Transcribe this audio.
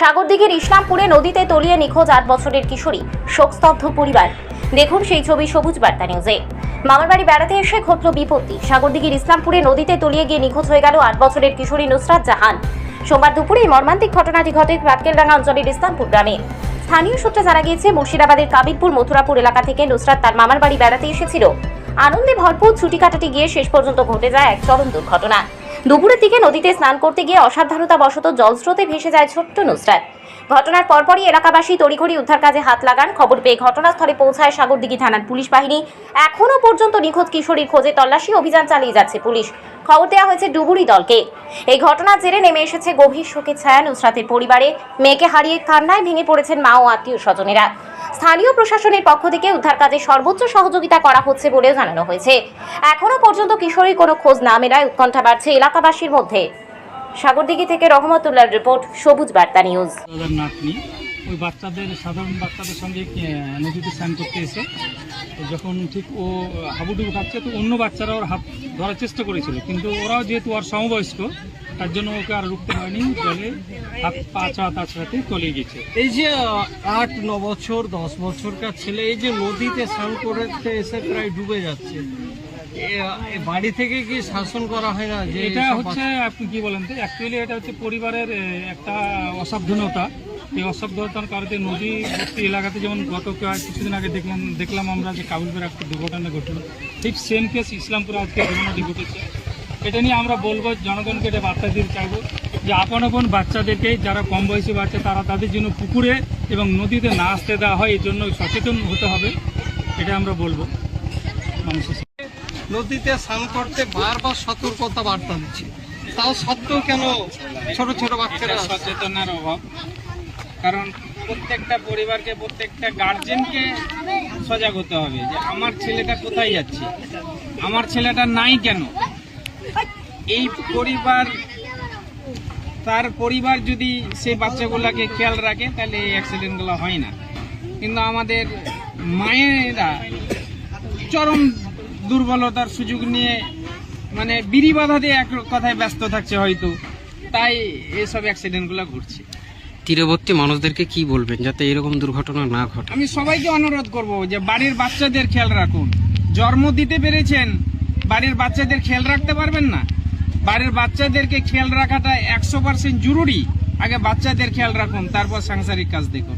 সাগরদিঘির ইসলামপুরে নদীতে তলিয়ে নিখোঁজ আট বছরের কিশোরী, শোকস্তব্ধ পরিবার। দেখুন সেই ছবি সবুজ বার্তা নিউজে। মামার বাড়ি বেড়াতে এসে ঘটল বিপত্তি। সাগরদিঘির ইসলামপুরে নদীতে তলিয়ে গিয়ে নিখোঁজ হয়ে গেল আট বছরের কিশোরী নুসরাত জাহান। সোমবার দুপুরে এই মর্মান্তিক ঘটনাটি ঘটে পাটকেলডাঙ্গা অঞ্চলের ইসলামপুর গ্রামে। স্থানীয় সূত্রে জানা গিয়েছে, মুর্শিদাবাদের কাবিরপুর মথুরাপুর এলাকা থেকে নুসরাত তার মামার বাড়ি বেড়াতে এসেছিল। আনন্দে ভরপুর ছুটি কাটাতে গিয়ে শেষ পর্যন্ত ঘটে যায় এক চরম দুর্ঘটনা। দুপুরের দিকে নদীতে স্নান করতে গিয়ে অসাবধানতা বশত জলস্রোতে ভেসে যায় ছোট্ট নুসরাত। ঘটনার পরপরই এলাকাবাসী তড়িঘড়ি উদ্ধার কাজে হাত লাগান। খবর পেয়ে ঘটনাস্থলে পৌঁছায় সাগরদিঘি থানার পুলিশ বাহিনী। এখনও পর্যন্ত নিখোঁজ কিশোরীর খোঁজে তল্লাশি অভিযান চালিয়ে যাচ্ছে পুলিশ। খবর দেওয়া হয়েছে ডুবুরি দলকে। এই ঘটনার জেরে নেমে এসেছে গভীর শোকের ছায়া নুসরাতের পরিবারে। মেয়েকে হারিয়ে কান্নায় ভেঙে পড়েছেন মা ও আত্মীয় স্বজনেরা। স্থানীয় প্রশাসনের পক্ষ থেকে উদ্ধার কাজে সর্বোচ্চ সহযোগিতা করা হচ্ছে বলেও জানানো হয়েছে। এখনও পর্যন্ত কিশোরীর কোনো খোঁজ না মেলায় উৎকণ্ঠা বাড়ছে এলাকাবাসীর মধ্যে। সাগরদিঘি থেকে রহমতুল্লাহর রিপোর্ট, সবুজ বার্তা নিউজ। ওই বাচ্চাদের সাধারণ বাচ্চাদের সঙ্গে নদীতে স্নান করতে এসে যখন ঠিক ও হাবুডুবু খাচ্ছে তো অন্য বাচ্চারা ওর হাত ধরার চেষ্টা করেছিল। কিন্তু ওরাও যেহেতু ওর সমবয়স্ক তার জন্য ওকে আর রুখতে পারেনি জলে হাত পা চা তাছাড়াতে চলে গেছে। এই যে আট ন বছর দশ বছরকার ছেলে এই যে নদীতে স্নান করতে এসে প্রায় ডুবে যাচ্ছে। বাড়ি থেকে কি শাসন করা হয় না যে এটা হচ্ছে আপনি কি বলেন তো? অ্যাকচুয়ালি এটা হচ্ছে পরিবারের একটা অসাবধানতা। এই অসাবধানতার কারণে নদী এলাকাতে যেমন গত কিছুদিন আগে দেখলাম দেখলাম আমরা যে কাবুলপুরে একটা দুর্ঘটনা ঘটলো। ঠিক সেম কেস ইসলামপুরে আজকে ঘটনাটি ঘটেছে। এটা নিয়ে আমরা বলব জনগণকে এটা বার্তা দিতে চাইব যে আপন আপন বাচ্চাদেরকে যারা কম বয়সী বাচ্চা তারা তাদের জন্য পুকুরে এবং নদীতে না আসতে দেওয়া হয় এই জন্য সচেতন হতে হবে। এটা আমরা বলব। মানুষের নদীতে স্নান করতে বারবার সতর্কতা বার্তা দিচ্ছে। তাও সত্ত্বেও কেন ছোট ছোট বাচ্চারা সচেতনার অভাব। কারণ প্রত্যেকটা পরিবারকে, প্রত্যেকটা গার্জেনকে সজাগ হতে হবে যে আমার ছেলেটা কোথায় যাচ্ছে? আমার ছেলেটা নাই কেন? এই পরিবার, তার পরিবার যদি সেই বাচ্চাগুলোকে খেয়াল রাখে, তাহলে এই অ্যাক্সিডেন্টগুলো হয় না। কিন্তু আমাদের মায়েরা চরম দুর্বলতার সুযোগ নিয়ে মানে বিড়ি বাধা দিয়ে এক কথায় ব্যস্ত থাকছে হয়তো। তাই এসব অ্যাক্সিডেন্টগুলো ঘটছে। তীরবর্তী মানুষদেরকে কি বলবেন যাতে এরকম দুর্ঘটনা না ঘটে? আমি সবাইকে অনুরোধ করব যে বাড়ির বাচ্চাদের খেয়াল রাখুন। জন্ম দিতে পেরেছেন, বাড়ির বাচ্চাদের খেয়াল রাখতে পারবেন না। বাড়ির বাচ্চাদেরকে খেয়াল রাখাটা একশো পার্সেন্ট জরুরি। আগে বাচ্চাদের খেয়াল রাখুন, তারপর সাংসারিক কাজ দেখুন।